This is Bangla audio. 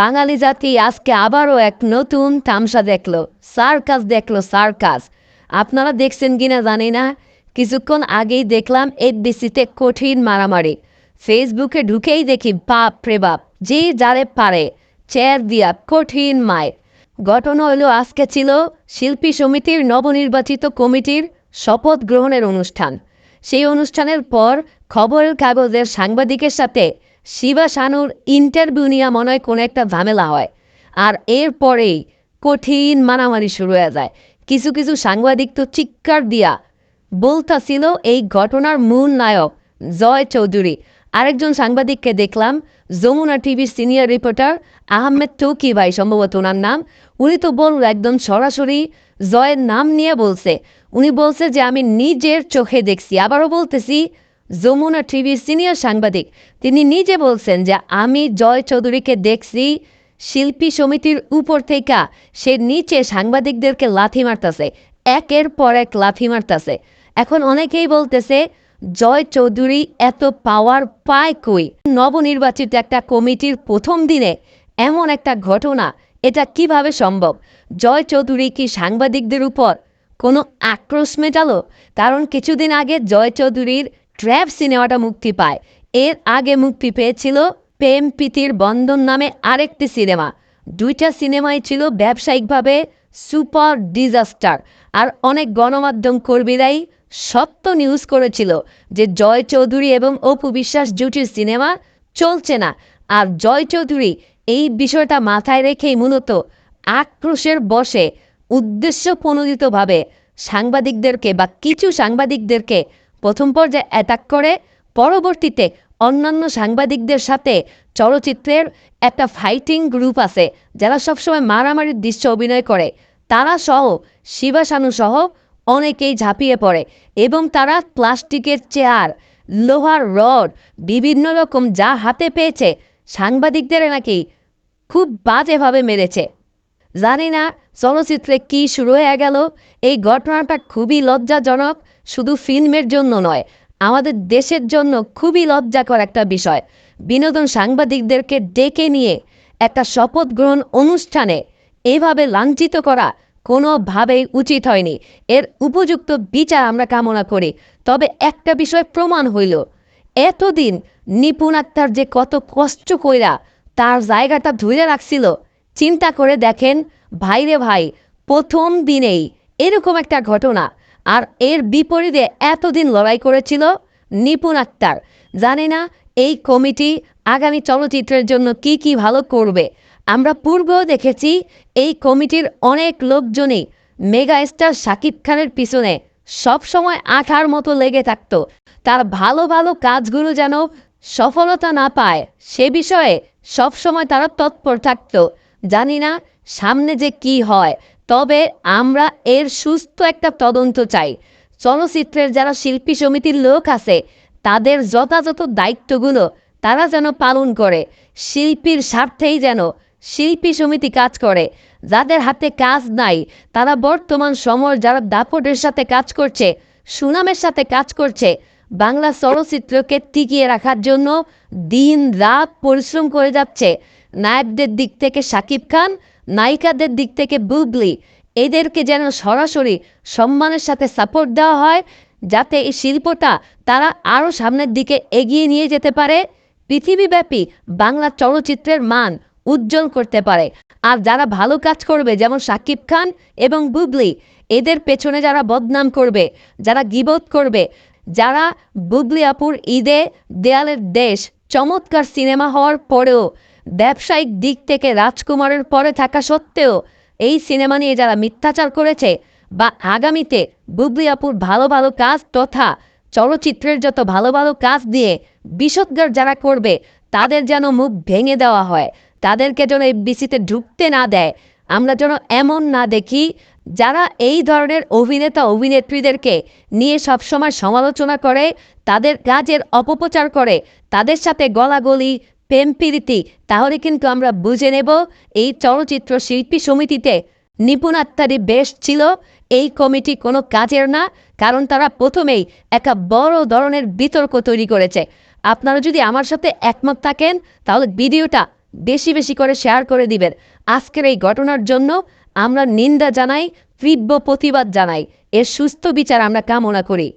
বাঙালি জাতি আজকে আবারও এক নতুন তামসা দেখল। সার্কাস দেখল সার্কাস। আপনারা দেখছেন কিনা জানি না। কিছুক্ষণ আগেই দেখলাম এফবিসিতে কঠিন মারামারি। ফেসবুকে ঢুকেই দেখি বাপ রে বাপ, যে যারে পারে চেয়ার দিয়া কঠিন মায়ের ঘটনা হলো আজকে ছিল শিল্পী সমিতির নবনির্বাচিত কমিটির শপথ গ্রহণের অনুষ্ঠান। সেই অনুষ্ঠানের পর খবরের কাগজের সাংবাদিকের সাথে শিবা শানুর ইন্টারভিউ নিয়ে মনে হয় কোনো একটা ঝামেলা হয়। আর এরপরেই কঠিন মারামারি শুরু হয়ে যায়। কিছু কিছু সাংবাদিক তো চিৎকার দিয়া বলতাছিল, এই ঘটনার মূল নায়ক জয় চৌধুরী। আরেকজন সাংবাদিককে দেখলাম, যমুনা টিভির সিনিয়র রিপোর্টার আহমেদ চৌকি ভাই, সম্ভবত ওনার নাম। উনি তো বলল একদম সরাসরি জয়ের নাম নিয়ে বলছে। উনি বলছে যে, আমি নিজের চোখে দেখছি। আবারও বলতেছি যমুনা টিভির সিনিয়র সাংবাদিক, তিনি নিজে বলছেন যে আমি জয় চৌধুরীকে দেখছি, শিল্পী সমিতির উপর থেকে সে নিচে সাংবাদিকদেরকে লাথি মারতেছে, একের পর এক লাথি মারতাছে। এখন অনেকেই বলতেছে, জয় চৌধুরী এত পাওয়ার পায় কই? নবনির্বাচিত একটা কমিটির প্রথম দিনে এমন একটা ঘটনা, এটা কীভাবে সম্ভব? জয় চৌধুরী কি সাংবাদিকদের উপর কোনো আক্রোশ মেটালো? কারণ কিছুদিন আগে জয় চৌধুরীর ট্র্যাপ সিনেমাটা মুক্তি পায়। এর আগে মুক্তি পেয়েছিল প্রেম প্রীতির বন্ধন নামে আরেকটি সিনেমা। দুইটা সিনেমাই ছিল ব্যবসায়িকভাবে সুপার ডিজাস্টার। আর অনেক গণমাধ্যম কর্মীরাই সত্য নিউজ করেছিল যে জয় চৌধুরী এবং অপু বিশ্বাস জুটির সিনেমা চলছে না। আর জয় চৌধুরী এই বিষয়টা মাথায় রেখেই মূলত আক্রোশের বসে উদ্দেশ্য প্রণোদিতভাবে সাংবাদিকদেরকে বা কিছু সাংবাদিকদেরকে প্রথম পর্যায়ে অ্যাটাক করে, পরবর্তীতে অন্যান্য সাংবাদিকদের সাথে চলচ্চিত্রের একটা ফাইটিং গ্রুপ আছে, যারা সবসময় মারামারির দৃশ্য অভিনয় করে। তারা সহ শিবা শানু সহ অনেকেই ঝাঁপিয়ে পড়ে এবং তারা প্লাস্টিকের চেয়ার, লোহার রড, বিভিন্ন রকম যা হাতে পেয়েছে সাংবাদিকদের নাকি খুব বাজেভাবে মেরেছে। জানি না চলচ্চিত্রে কি শুরু হয়ে গেল, এই ঘটনাটা খুবই লজ্জাজনক শুধু ফিল্মের জন্য নয়, আমাদের দেশের জন্য খুবই লজ্জাকর একটা বিষয়। বিনোদন সাংবাদিকদেরকে ডেকে নিয়ে একটা শপথ গ্রহণ অনুষ্ঠানে এভাবে লাঞ্ছিত করা কোনোভাবেই উচিত হয়নি। এর উপযুক্ত বিচার আমরা কামনা করি। তবে একটা বিষয় প্রমাণ হইল, এতদিন নিপুণ আক্তার যে কত কষ্ট কইরা তার জায়গাটা ধরে রাখছিল, চিন্তা করে দেখেন, ভাইরে ভাই, প্রথম দিনেই এরকম একটা ঘটনা। আর এর বিপরীতে এতদিন লড়াই করেছিল নিপুণ আক্তার। জানি না এই কমিটি আগামী চলচ্চিত্রের জন্য কি কি ভালো করবে। আমরা পূর্বেও দেখেছি এই কমিটির অনেক লোকজনই মেগা স্টার শাকিব খানের পিছনে সবসময় আঠার মতো লেগে থাকতো। তার ভালো ভালো কাজগুলো যেন সফলতা না পায়, সে বিষয়ে সবসময় তারা তৎপর থাকতো। জানি না সামনে যে কি হয় তবে আমরা এর সুস্থ একটা তদন্ত চাই। চলচ্চিত্রের যারা শিল্পী সমিতির লোক আছে, তাদের যথাযথ দায়িত্বগুলো তারা যেন পালন করে। শিল্পীর স্বার্থেই যেন শিল্পী সমিতি কাজ করে। যাদের হাতে কাজ নাই, তারা বর্তমান সময় যারা দাপটের সাথে কাজ করছে, সুনামের সাথে কাজ করছে, বাংলা চলচ্চিত্রকে টিকিয়ে রাখার জন্য দিন রাত পরিশ্রম করে যাচ্ছে। নায়কদের দিক থেকে শাকিব খান নায়িকাদের দিক থেকে বুবলি, এদেরকে যেন সরাসরি সম্মানের সাথে সাপোর্ট দেওয়া হয়, যাতে এই শিল্পটা তারা আরও সামনের দিকে এগিয়ে নিয়ে যেতে পারে। পৃথিবীব্যাপী বাংলা চলচ্চিত্রের মান উজ্জ্বল করতে পারে। আর যারা ভালো কাজ করবে, যেমন শাকিব খান এবং বুবলি, এদের পেছনে যারা বদনাম করবে, যারা গিবোধ করবে, যারা বুবলি আপুর ঈদে দেয়ালের দেশ চমৎকার সিনেমা হওয়ার পরেও ব্যবসায়িক দিক থেকে রাজকুমারের পরে থাকা সত্ত্বেও এই সিনেমা নিয়ে যারা মিথ্যাচার করেছে বা আগামীতে বুবলি আপুর ভালো ভালো কাজ তথা চলচ্চিত্রের যত ভালো ভালো কাজ দিয়ে বিষদগার যারা করবে, তাদের যেন মুখ ভেঙে দেওয়া হয়। তাদেরকে যেন এই বিসিতে ঢুকতে না দেয়। আমরা যেন এমন না দেখি যারা এই ধরনের অভিনেতা, অভিনেত্রীদেরকে নিয়ে সবসময় সমালোচনা করে, তাদের কাজের অপপ্রচার করে, তাদের সাথে গলাগলি প্রেম প্রীতি তাহলে কিন্তু আমরা বুঝে নেব এই চলচ্চিত্র শিল্পী সমিতিতে নিপুণ আত্মারি বেশ ছিল। এই কমিটি কোনো কাজের না, কারণ তারা প্রথমেই একটা বড় ধরনের বিতর্ক তৈরি করেছে। আপনারা যদি আমার সাথে একমত থাকেন, তাহলে ভিডিওটা বেশি বেশি করে শেয়ার করে দিবেন। আজকের এই ঘটনার জন্য আমরা নিন্দা জানাই, তীব্র প্রতিবাদ জানাই। এর সুস্থ বিচার আমরা কামনা করি।